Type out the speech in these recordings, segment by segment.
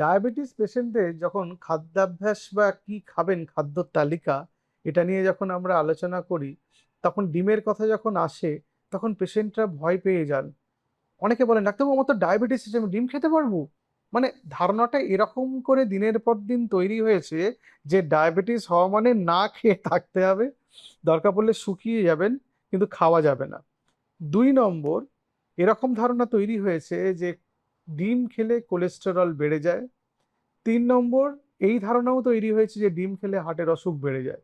Diabetes পেশেন্টদের যখন খাদ্যাভ্যাস বা কি খাবেন খাদ্য তালিকা, এটা নিয়ে যখন আমরা আলোচনা করি, তখন ডিমের কথা যখন আসে, তখন পেশেন্টরা ভয় পেয়ে যান। অনেকে বলেন, ডাক্তারবাবু, আমার তো ডায়াবেটিস আছে, আমি ডিম খেতে পারব? মানে ধারণাটা এরকম করে দিনের পর দিন তৈরি হয়েছে যে ডায়াবেটিস হওয়া মানে না খেয়ে থাকতে হবে, দরকার পড়লে শুকিয়ে যাবেন, কিন্তু খাওয়া যাবে না। দুই নম্বর, এরকম ধারণা তৈরি হয়েছে যে ডিম খেলে কোলেস্টেরল বেড়ে যায়। তিন নম্বর, এই ধারণাও তৈরি হয়েছে যে ডিম খেলে হার্টের অসুখ বেড়ে যায়।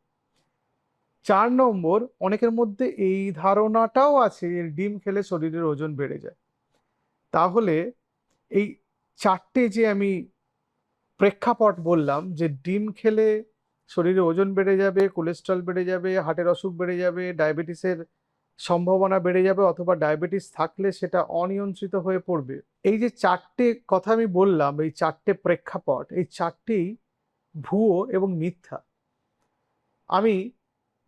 চার নম্বর, অনেকের মধ্যে এই ধারণাটাও আছে যে ডিম খেলে শরীরের ওজন বেড়ে যায়। তাহলে এই চারটে যে আমি প্রেক্ষাপট বললাম যে ডিম খেলে শরীরে ওজন বেড়ে যাবে কোলেস্ট্রল বেড়ে যাবে হার্টের অসুখ বেড়ে যাবে ডায়াবেটিসের সম্ভাবনা বেড়ে যাবে অথবা ডায়াবেটিস থাকলে সেটা অনিয়ন্ত্রিত হয়ে পড়বে। এই যে চারটে কথা আমি বললাম, এই চারটে প্রেক্ষাপট, এই চারটেই ভুয়ো এবং মিথ্যা। আমি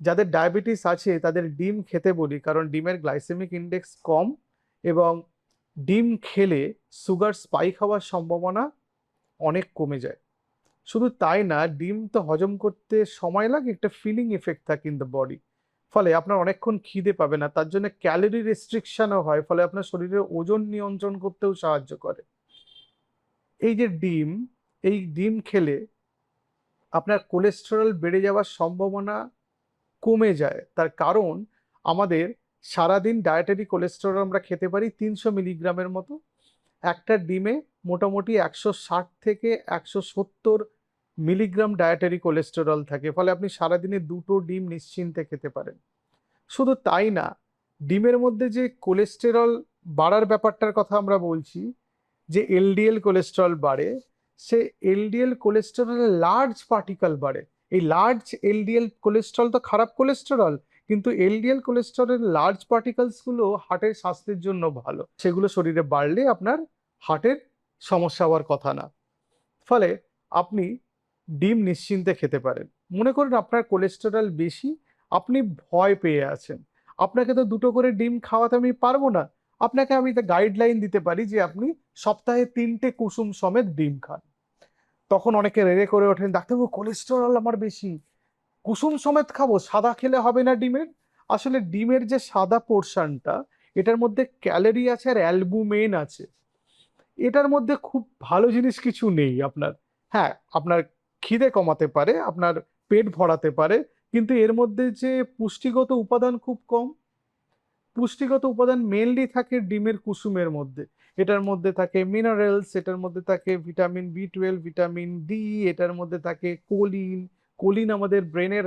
যাদের ডায়াবেটিস আছে তাদের ডিম খেতে বলি, কারণ ডিমের গ্লাইসেমিক ইন্ডেক্স কম এবং ডিম খেলে সুগার স্পাইক হওয়ার সম্ভাবনা অনেক কমে যায়। শুধু তাই না, ডিম তো হজম করতে সময় লাগে, একটা ফিলিং এফেক্ট থাকে ইন দ্য বডি ফলে আপনার অনেকক্ষণ খিদে পাবে না, তার জন্য ক্যালোরি রেস্ট্রিকশনও হয়, ফলে আপনার শরীরের ওজন নিয়ন্ত্রণ করতেও সাহায্য করে। এই যে ডিম, এই ডিম খেলে আপনার কোলেস্টেরল বেড়ে যাওয়ার সম্ভাবনা কমে যায়, তার কারণ আমাদের সারাদিন ডায়েটারি কোলেস্টেরল আমরা খেতে পারি তিনশো মিলিগ্রামের মতো। একটা ডিমে মোটামুটি একশো ষাট থেকে একশো সত্তর মিলিগ্রাম ডায়েটারি কোলেস্টেরল থাকে, ফলে আপনি সারাদিনে দুটো ডিম নিশ্চিন্তে খেতে পারেন। শুধু তাই না, ডিমের মধ্যে যে কোলেস্টেরল বাড়ার ব্যাপারটার কথা আমরা বলছি, যে এলডিএল কোলেস্টেরল বাড়ে, সে এলডিএল কোলেস্টেরলের লার্জ পার্টিকেল বাড়ে। এই লার্জ এলডিএল কোলেস্টেরল তো খারাপ কোলেস্টেরল কিন্তু এলডিএল কোলেস্টেরলের লার্জ পার্টিকেলসগুলো হার্টের স্বাস্থ্যের জন্য ভালো। সেগুলো শরীরে বাড়লে আপনার হার্টের সমস্যা হওয়ার কথা না। ফলে আপনি ডিম নিশ্চিন্তে খেতে পারেন। মনে করুন আপনার কোলেস্টেরল বেশি, আপনি ভয় পেয়ে আছেন। আপনাকে তো দুটো করে ডিম খাওয়াতে আমি পারব না। আপনাকে আমি গাইডলাইন দিতে পারি যে আপনি সপ্তাহে তিনটে কুসুম সমেত ডিম খান। তখন অনেকে রেড়ে করে ওঠেন, ডাক্তারবাবু কোলেস্টেরল আমার বেশি। কুসুম সমেত খাব? সাদা খেলে হবে না ডিমের? আসলে ডিমের যে সাদা পোর্শনটা এটার মধ্যে ক্যালোরি আছে আর অ্যালবুমেন আছে। এটার মধ্যে খুব ভালো জিনিস কিছু নেই আপনার। হ্যাঁ আপনার খিদে কমাতে পারে, আপনার পেট ভরাতে পারে, কিন্তু এর মধ্যে যে পুষ্টিগত উপাদান খুব কম, পুষ্টিগত উপাদান মেনলি থাকে ডিমের কুসুমের মধ্যে। এটার মধ্যে থাকে মিনারেলস এটার মধ্যে থাকে vitamin B twelve vitamin D এটার মধ্যে থাকে কোলিন কোলিন আমাদের ব্রেনের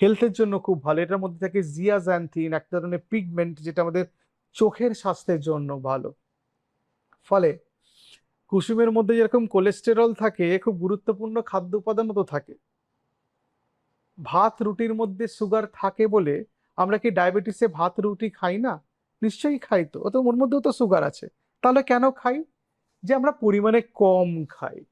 হেলথের জন্য খুব ভালো। এটার মধ্যে থাকে জিয়াজ্যান্থিন এক ধরনের পিগমেন্ট যেটা আমাদের চোখের স্বাস্থ্যের জন্য ভালো। ফলে কুসুমের মধ্যে যেরকম কোলেস্টেরল থাকে, খুব গুরুত্বপূর্ণ খাদ্য উপাদানও তো থাকে। ভাত, রুটির মধ্যে সুগার থাকে বলে আমরা কি ডায়াবেটিসে ভাত, রুটি খাই না? নিশ্চয়ই খাই তো ও তো ওর মধ্যেও তো সুগার আছে। তাহলে কেন খাই? যে আমরা পরিমাণে কম খাই।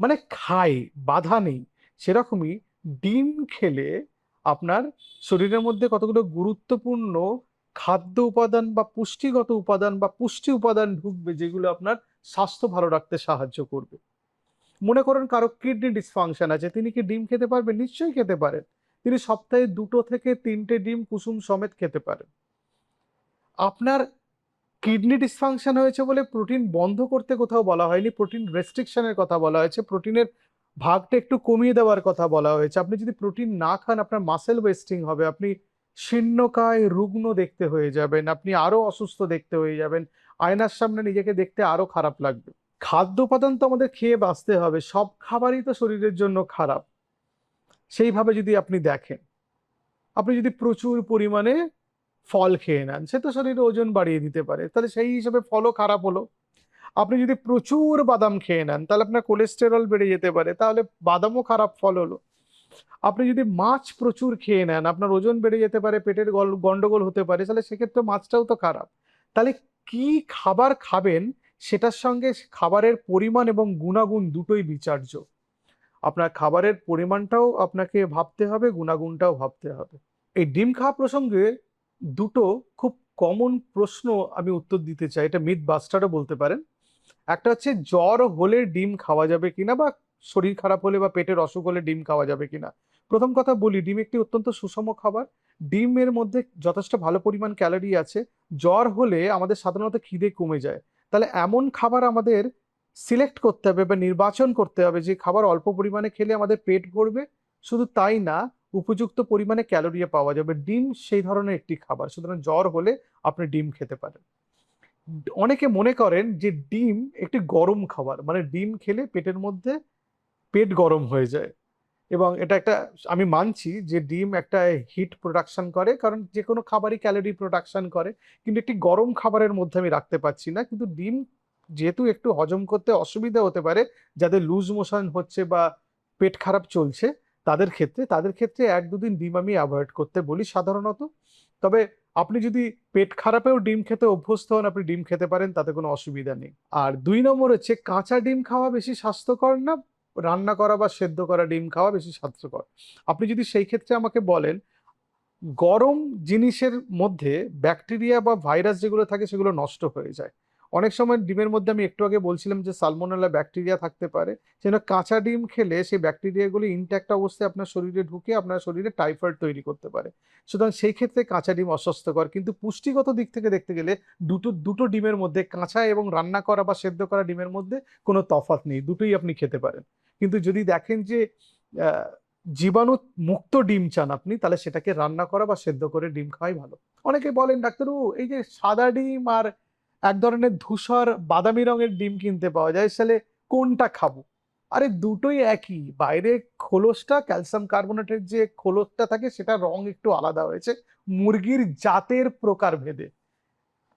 মানে খাই, বাধা নেই। সেরকমই ডিম খেলে আপনার শরীরের মধ্যে কতগুলো গুরুত্বপূর্ণ খাদ্য উপাদান বা পুষ্টিগত উপাদান বা পুষ্টি উপাদান ঢুকবে যেগুলো আপনার স্বাস্থ্য ভালো রাখতে সাহায্য করবে। মনে করেন কারও কিডনি ডিসফাংশন আছে, তিনি কি ডিম খেতে পারবেন? নিশ্চয়ই খেতে পারেন। তিনি সপ্তাহে দুটো থেকে তিনটে ডিম কুসুম সমেত খেতে পারেন। আপনার কিডনি ডিসফাংশন হয়েছে বলে প্রোটিন বন্ধ করতে কোথাও বলা হয়নি প্রোটিন রেস্ট্রিকশনের কথা বলা হয়েছে প্রোটিনের ভাগটা একটু কমিয়ে দেওয়ার কথা বলা হয়েছে। আপনি যদি প্রোটিন না খান, আপনার মাসেল ওয়েস্টিং হবে, আপনি শীর্ণকায় রুগ্ন দেখতে হয়ে যাবেন, আপনি আরও অসুস্থ দেখতে হয়ে যাবেন আয়নার সামনে নিজেকে দেখতে আরও খারাপ লাগবে। খাদ্য উপাদান তো আমাদের খেয়ে বাঁচতে হবে, সব খাবারই তো শরীরের জন্য খারাপ। সেইভাবে যদি আপনি দেখেন, আপনি যদি প্রচুর পরিমাণে ফল খেয়ে নেন, সে তো শরীরে ওজন বাড়িয়ে দিতে পারে। তাহলে সেই হিসাবে ফলও খারাপ হলো। আপনি যদি প্রচুর বাদাম খেয়ে নেন, তাহলে আপনার কোলেস্টেরল বেড়ে যেতে পারে, তাহলে বাদামও খারাপ ফল হলো। আপনি যদি মাছ প্রচুর খেয়ে নেন, আপনার ওজন বেড়ে যেতে পারে, পেটের গল- গন্ডগোল হতে পারে, তাহলে সেক্ষেত্রে মাছটাও তো খারাপ। তাহলে কি খাবার খাবেন সেটার সঙ্গে খাবারের পরিমাণ এবং গুণাগুণ দুটোই বিচার্য। আপনার খাবারের পরিমাণটাও আপনাকে ভাবতে হবে, গুণাগুণটাও ভাবতে হবে। এই ডিম খাওয়া প্রসঙ্গে দুটো খুব কমন প্রশ্ন আমি উত্তর দিতে চাই, এটা মিথ বাস্টারও বলতে পারেন। একটা হচ্ছে, জ্বর হলে ডিম খাওয়া যাবে কিনা বা শরীর খারাপ হলে বা পেটের অসুখ হলে ডিম খাওয়া যাবে কিনা? প্রথম কথা বলি, ডিম একটি অত্যন্ত সুষম খাবার। ডিমের মধ্যে যথেষ্ট ভালো পরিমাণ ক্যালোরি আছে। জ্বর হলে আমাদের সাধারণত খিদে কমে যায়। তাহলে এমন খাবার আমাদের সিলেক্ট করতে হবে বা নির্বাচন করতে হবে যে খাবার অল্প পরিমাণে খেলে আমাদের পেট ভরবে। শুধু তাই না, উপযুক্ত পরিমাণে ক্যালোরিও পাওয়া যাবে। ডিম সেই ধরনের একটি খাবার। সুতরাং জ্বর হলে আপনি ডিম খেতে পারেন। অনেকে মনে করেন যে ডিম একটি গরম খাবার। মানে ডিম খেলে পেটের মধ্যে পেট গরম হয়ে যায়। এবং এটা একটা, আমি মানছি যে ডিম একটা হিট প্রোডাকশন করে, কারণ যে কোনো খাবারই ক্যালোরি প্রোডাকশন করে, কিন্তু একটি গরম খাবারের মধ্যে আমি রাখতে পারছি না। কিন্তু ডিম যেহেতু একটু হজম করতে অসুবিধা হতে পারে, যাদের লুজ মোশন হচ্ছে বা পেট খারাপ চলছে, তাদের ক্ষেত্রে তাদের ক্ষেত্রে এক দুদিন ডিম আমি অ্যাভয়েড করতে বলি সাধারণত। তবে আপনি যদি পেট খারাপেও ডিম খেতে অভ্যস্ত হন, আপনি ডিম খেতে পারেন, তাতে কোনো অসুবিধা নেই। আর দুই নম্বর হচ্ছে, কাঁচা ডিম খাওয়া বেশি স্বাস্থ্যকর না? রান্না করা বা সেদ্ধ করা, ডিম খাওয়া বেশি স্বাস্থ্যকর। আপনি যদি সেই ক্ষেত্রে আমাকে বলেন, গরম জিনিসের মধ্যে ব্যাকটেরিয়া বা ভাইরাস যেগুলো থাকে সেগুলো নষ্ট হয়ে যায়। অনেক সময় ডিমের মধ্যে আমি একটু আগে বলছিলাম যে সালমোনেলা ব্যাকটেরিয়া থাকতে পারে, যেন কাঁচা ডিম খেলে সেই ব্যাকটেরিয়াগুলি ইনট্যাক্ট অবস্থায় আপনার শরীরে ঢুকে আপনার শরীরে টাইফয়েড তৈরি করতে পারে। সুতরাং সেই ক্ষেত্রে কাঁচা ডিম অস্বাস্থ্যকর। কিন্তু পুষ্টিগত দিক থেকে দেখতে গেলে দুটো দুটো ডিমের মধ্যে কাঁচা এবং রান্না করা বা সেদ্ধ করা ডিমের মধ্যে কোনো তফাৎ নেই। দুটোই আপনি খেতে পারেন। কিন্তু যদি দেখেন যে জীবাণু মুক্ত ডিম চান আপনি, তাহলে সেটাকে রান্না করা বা সেদ্ধ করে ডিম খাওয়াই ভালো। অনেকে বলেন ডাক্তারবাবু এই যে সাদা ডিম আর এক ধরনের ধূসর বাদামি রঙের ডিম কিনতে পাওয়া যায়, তাহলে কোনটা খাব? আরে, দুটোই একই। বাইরে খোলসটা, ক্যালসিয়াম কার্বোনেটের যে খোলসটা থাকে, সেটা রং একটু আলাদা হয়েছে। মুরগির জাতের প্রকার ভেদে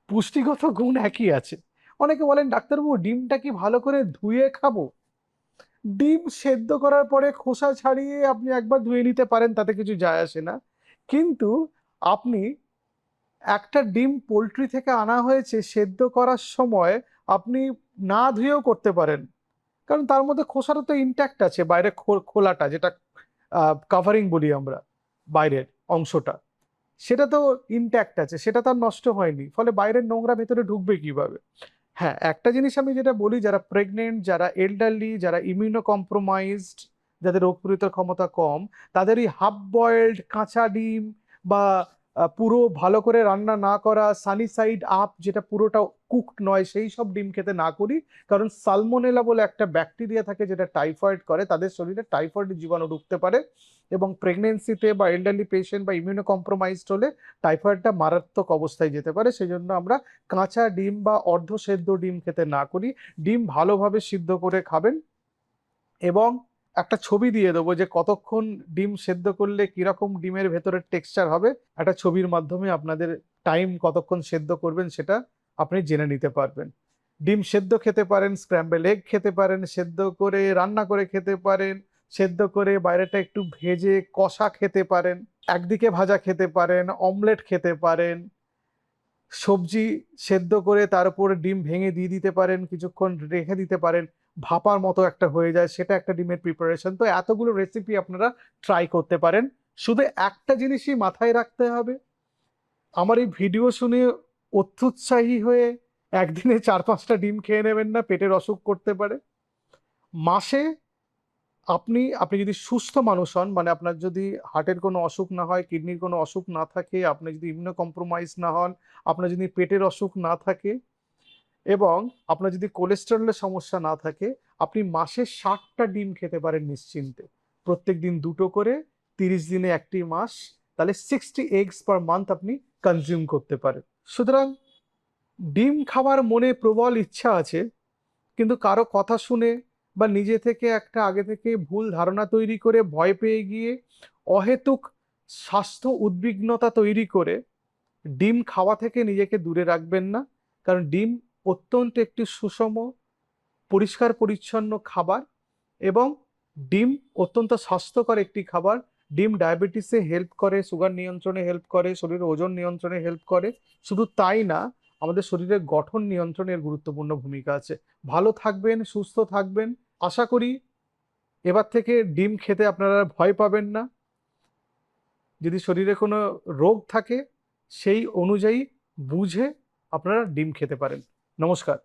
পুষ্টিগত গুণ একই আছে। অনেকে বলেন ডাক্তারবাবু ডিমটা কি ভালো করে ধুয়ে খাব? ডিম সেদ্ধ করার পরে খোসা ছাড়িয়ে আপনি একবার ধুয়ে নিতে পারেন, তাতে কিছু যায় আসে না। কিন্তু আপনি একটা ডিম পোলট্রি থেকে আনা হয়েছে, সেদ্ধ করার সময় আপনি না ধুয়েও করতে পারেন। কারণ তার মধ্যে খোসাটা তো ইনট্যাক্ট আছে, বাইরে খোলাটা যেটা কাভারিং বলি আমরা, বাইরের অংশটা। সেটা তো ইনট্যাক্ট আছে, সেটা তার নষ্ট হয়নি, ফলে বাইরের নোংরা ভেতরে ঢুকবে কীভাবে? হ্যাঁ একটা জিনিস আমি যেটা বলি, যারা প্রেগনেন্ট যারা এল্ডারলি যারা ইমিউনো কম্প্রোমাইজড যাদের রোগ প্রতিরোধের ক্ষমতা কম তাদের এই হাফ বয়েলড কাঁচা ডিম বা পুরো ভালো করে রান্না না করা সানি সাইড আপ যেটা পুরোটা কুকড নয়, সেই সব ডিম খেতে না করি। কারণ সালমোনেলা বলে একটা ব্যাকটেরিয়া থাকে যেটা টাইফয়েড করে, তাদের শরীরে টাইফয়েড জীবাণু ঢুকতে পারে এবং প্রেগনেন্সিতে বা এল্ডারলি পেশেন্ট বা ইমিউনো কম্প্রোমাইজড হলে টাইফয়েডটা মারাত্মক অবস্থায় যেতে পারে। সেই জন্য আমরা কাঁচা ডিম বা অর্ধ সেদ্ধ ডিম খেতে না করি। ডিম ভালোভাবে সিদ্ধ করে খাবেন এবং একটা ছবি দিয়ে দেবো যে কতক্ষণ ডিম সেদ্ধ করলে কীরকম ডিমের ভেতরের টেক্সচার হবে। একটা ছবির মাধ্যমে আপনাদের টাইম কতক্ষণ সেদ্ধ করবেন সেটা আপনি জেনে নিতে পারবেন। ডিম সেদ্ধ খেতে পারেন স্ক্র্যাম্বেল এগ খেতে পারেন, সেদ্ধ করে, রান্না করে খেতে পারেন, সেদ্ধ করে বাইরেটা একটু ভেজে কষা খেতে পারেন, একদিকে ভাজা খেতে পারেন অমলেট খেতে পারেন, সবজি সেদ্ধ করে তার উপরে ডিম ভেঙে দিয়ে দিতে পারেন, কিছুক্ষণ রেখে দিতে পারেন। ভাপার মতো একটা হয়ে যায়, সেটা একটা ডিমের প্রিপারেশন তো এতগুলো রেসিপি আপনারা ট্রাই করতে পারেন। শুধু একটা জিনিসই মাথায় রাখতে হবে। আমার এই ভিডিও শুনে অত্যুৎসাহী হয়ে একদিনে চার পাঁচটা ডিম খেয়ে নেবেন না, পেটের অসুখ করতে পারে। মাসে আপনি আপনি যদি সুস্থ মানুষ হন মানে আপনার যদি হার্টের কোনো অসুখ না হয় কিডনির কোনো অসুখ না থাকে, আপনি যদি ইমিউনো কম্প্রোমাইজ না হন, আপনার যদি পেটের অসুখ না থাকে এবং আপনার যদি কোলেস্টেরলের সমস্যা না থাকে, আপনি মাসে ষাটটা ডিম খেতে পারেন নিশ্চিন্তে। প্রত্যেক দিন দুটো করে, তিরিশ দিনে একটি মাস, তাহলে সিক্সটি এগস পার মান্থ আপনি কনজিউম করতে পারেন। সুতরাং ডিম খাবার মনে প্রবল ইচ্ছা আছে, কিন্তু কারও কথা শুনে বা নিজে থেকে একটা আগে থেকে ভুল ধারণা তৈরি করে ভয় পেয়ে গিয়ে অহেতুক স্বাস্থ্য উদ্বিগ্নতা তৈরি করে ডিম খাওয়া থেকে নিজেকে দূরে রাখবেন না, কারণ ডিম অত্যন্ত একটি সুষম, পরিষ্কার, পরিচ্ছন্ন খাবার এবং ডিম অত্যন্ত স্বাস্থ্যকর একটি খাবার। ডিম ডায়াবেটিসে হেল্প করে সুগার নিয়ন্ত্রণে হেল্প করে, শরীরের ওজন নিয়ন্ত্রণে হেল্প করে। শুধু তাই না, আমাদের শরীরের গঠন নিয়ন্ত্রণের গুরুত্বপূর্ণ ভূমিকা আছে। ভালো থাকবেন, সুস্থ থাকবেন। আশা করি এবার থেকে ডিম খেতে আপনারা ভয় পাবেন না। যদি শরীরে কোনো রোগ থাকে, সেই অনুযায়ী বুঝে আপনারা ডিম খেতে পারেন। নমস্কার।